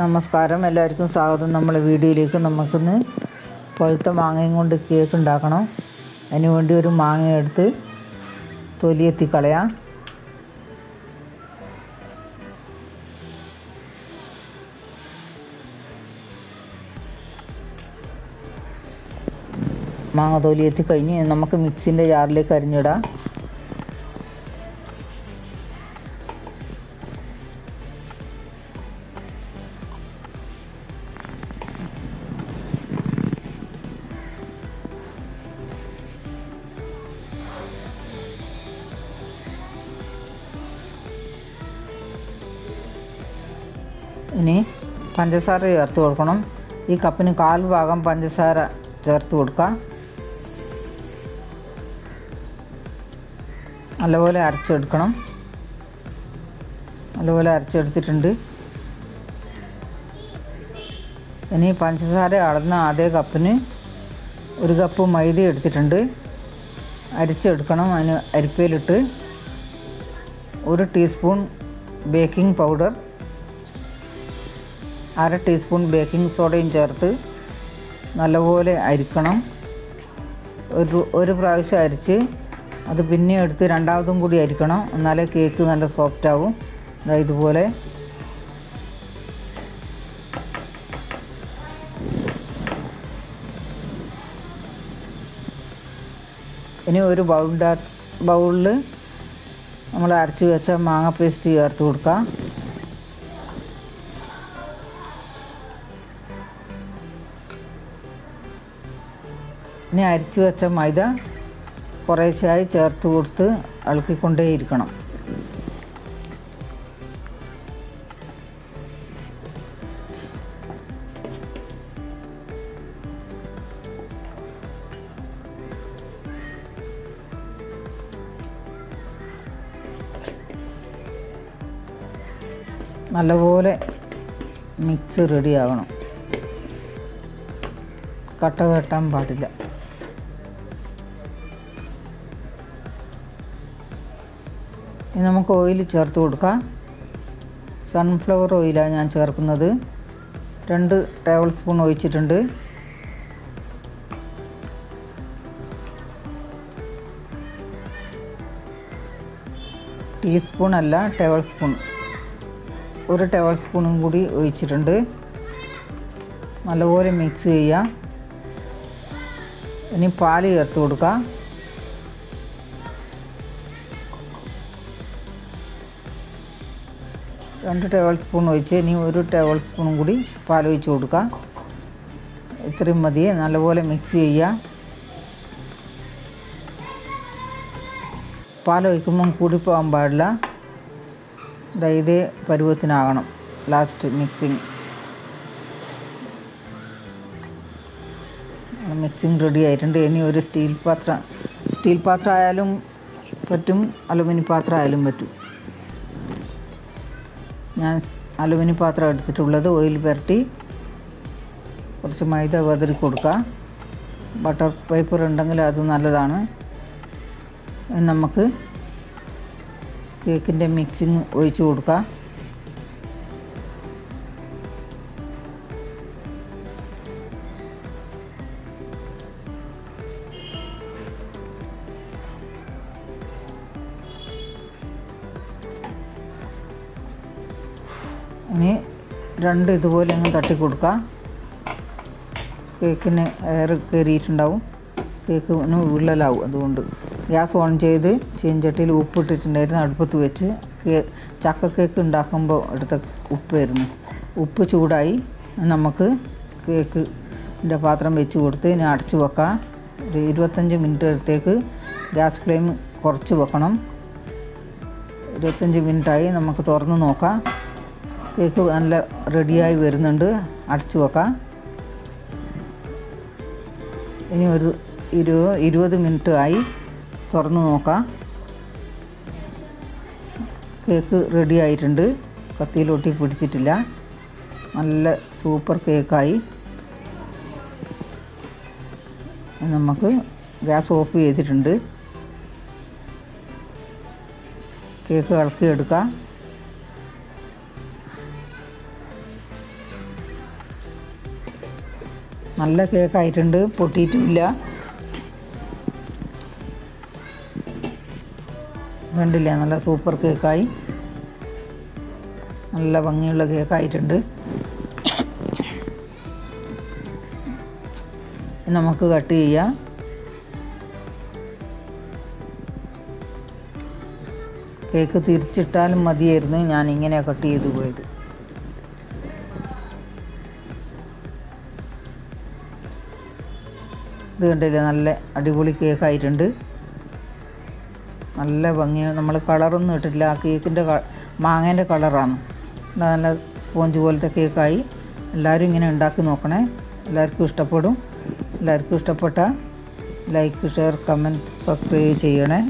നമസ്കാരം. എല്ലാവർക്കും സ്വാഗതം. നമ്മളെ വീഡിയോയിലേക്ക് നമുക്കിന്ന് പഴുത്ത മാങ്ങയും കൊണ്ട് കേക്ക് ഉണ്ടാക്കണം. അതിനുവേണ്ടി ഒരു മാങ്ങ എടുത്ത് തൊലി കളയാം. മാങ്ങ തൊലി കഴിഞ്ഞ് നമുക്ക് മിക്സിന്റെ ജാറിലേക്ക് അരിഞ്ഞിടാം. ഇനി പഞ്ചസാര ചേർത്ത് കൊടുക്കണം. ഈ കപ്പിന് കാൽ ഭാഗം പഞ്ചസാര ചേർത്ത് കൊടുക്കുക. നല്ലപോലെ അരച്ചെടുക്കണം. നല്ലപോലെ അരച്ചെടുത്തിട്ടുണ്ട്. ഇനി പഞ്ചസാര അളന്ന അതേ കപ്പിന് ഒരു കപ്പ് മൈദ എടുത്തിട്ടുണ്ട്. അരിച്ചെടുക്കണം അതിന് അരിപ്പയിലിട്ട്. ഒരു ടീസ്പൂൺ ബേക്കിംഗ് പൗഡർ. അര ടീസ്പൂൺ ബേക്കിംഗ് സോഡയും ചേർത്ത് നല്ലപോലെ അരിക്കണം. ഒരു ഒരു പ്രാവശ്യം അരിച്ച് അത് പിന്നെ എടുത്ത് രണ്ടാമതും കൂടി അരിക്കണം. എന്നാലേ കേക്ക് നല്ല സോഫ്റ്റ് ആവും. ഇതുപോലെ. ഇനി ഒരു ബൗളിന്റെ ബൗളിൽ നമ്മൾ അരച്ച് വെച്ച മാങ്ങ പേസ്റ്റ് ചേർത്ത് കൊടുക്കാം. ഇനി അരിച്ചു വെച്ച മൈദ കുറേശ്ശെയായി ചേർത്ത് കൊടുത്ത് ഇളക്കിക്കൊണ്ടേയിരിക്കണം. നല്ലപോലെ മിക്സ് റെഡിയാകണം കട്ട കെട്ടാൻ പാടില്ല. ഇനി നമുക്ക് ഓയിൽ ചേർത്ത് കൊടുക്കാം. സൺഫ്ലവർ ഓയിലാണ് ഞാൻ ചേർക്കുന്നത്. രണ്ട് ടേബിൾ സ്പൂൺ ഒഴിച്ചിട്ടുണ്ട്. ടീസ്പൂൺ അല്ല ടേബിൾ സ്പൂൺ ഒരു ടേബിൾ സ്പൂണും കൂടി ഒഴിച്ചിട്ടുണ്ട്. നല്ലപോലെ മിക്സ് ചെയ്യുക ഇനി പാൽ ചേർത്ത് കൊടുക്കുക രണ്ട് ടേബിൾ സ്പൂൺ ഒഴിച്ച് ഇനി ഒരു ടേബിൾ സ്പൂണും കൂടി പാൽ ഒഴിച്ച് കൊടുക്കുക ഇത്രയും മതി. നല്ലപോലെ മിക്സ് ചെയ്യുക. പാൽ ഒഴിക്കുമ്പം കൂടി പോകാൻ പാടില്ല. ഇതേ പരുവത്തിനാകണം. ലാസ്റ്റ് മിക്സിങ് മിക്സിങ് റെഡി ആയിട്ടുണ്ട്. ഇനി ഒരു സ്റ്റീൽ പാത്രം. സ്റ്റീൽ പാത്രം ആയാലും പറ്റും. അലുമിനി പാത്രം ആയാലും പറ്റും. ഞാൻ അലുമിനി പാത്രം എടുത്തിട്ടുള്ളത് ഓയിൽ പുരട്ടി കുറച്ച് മൈദ വെതറി കൊടുക്കുക ബട്ടർ പേപ്പർ ഉണ്ടെങ്കിൽ അത് നല്ലതാണ്. നമുക്ക് കേക്കിന്റെ മിക്സിങ് ഒഴിച്ച് കൊടുക്കാം. ഇനി രണ്ട് ഇതുപോലെ അങ്ങ് തട്ടി കൊടുക്കുക കേക്കിന് എയർ കയറിയിട്ടുണ്ടാവും കേക്കിന് വിള്ളലാവും അതുകൊണ്ട്. ഗ്യാസ് ഓൺ ചെയ്ത് ചീഞ്ചട്ടിയിൽ ഉപ്പിട്ടിട്ടുണ്ടായിരുന്നു അടുപ്പത്ത് വെച്ച്. ചക്ക കേക്ക് ഉണ്ടാക്കുമ്പോൾ എടുത്ത ഉപ്പായിരുന്നു ഉപ്പ് ചൂടായി. നമുക്ക് കേക്ക് കേക്കിന്റെ പാത്രം വെച്ച് കൊടുത്ത് ഇനി അടച്ച് വെക്കാം. ഒരു ഇരുപത്തഞ്ച് മിനിറ്റ് അടുത്തേക്ക് ഗ്യാസ് ഫ്ലെയിം കുറച്ച് വെക്കണം. ഇരുപത്തഞ്ച് മിനിറ്റായി നമുക്ക് തുറന്ന് നോക്കാം. കേക്ക് നല്ല റെഡിയായി വരുന്നുണ്ട്. അടച്ചു വെക്കാം. ഇനി ഒരു ഇരുപത് ഇരുപത് മിനിറ്റ് ആയി. തുറന്നു നോക്കാം. കേക്ക് റെഡി ആയിട്ടുണ്ട്. കത്തിയിലൊട്ടി പിടിച്ചിട്ടില്ല. നല്ല സൂപ്പർ കേക്കായി. നമുക്ക് ഗ്യാസ് ഓഫ് ചെയ്തിട്ടുണ്ട്. കേക്ക് ഇളക്കിയെടുക്കാം. നല്ല കേക്കായിട്ടുണ്ട്. പൊട്ടിയിട്ടുമില്ല കണ്ടില്ലേ? നല്ല സൂപ്പർ കേക്കായി. നല്ല ഭംഗിയുള്ള കേക്കായിട്ടുണ്ട്. നമുക്ക് കട്ട് ചെയ്യാം. കേക്ക് തിരിച്ചിട്ടാലും മതിയായിരുന്നു. ഞാൻ ഇങ്ങനെ കട്ട് ചെയ്ത് പോയത്. ഇത് കണ്ടില്ലേ? നല്ല അടിപൊളി കേക്ക് ആയിട്ടുണ്ട്. നല്ല ഭംഗിയാണ് നമ്മൾ കളറൊന്നും ഇട്ടിട്ടില്ല. ആ കേക്കിന്റെ മാങ്ങേന്റെ കളറാണ് നല്ല സ്പോഞ്ച് പോലത്തെ കേക്കായി എല്ലാവരും ഇങ്ങനെ ഉണ്ടാക്കി നോക്കണേ. എല്ലാവർക്കും ഇഷ്ടപ്പെടും. എല്ലാവർക്കും ഇഷ്ടപ്പെട്ട ലൈക്ക് ഷെയർ കമന്റ് സബ്സ്ക്രൈബ് ചെയ്യണേ.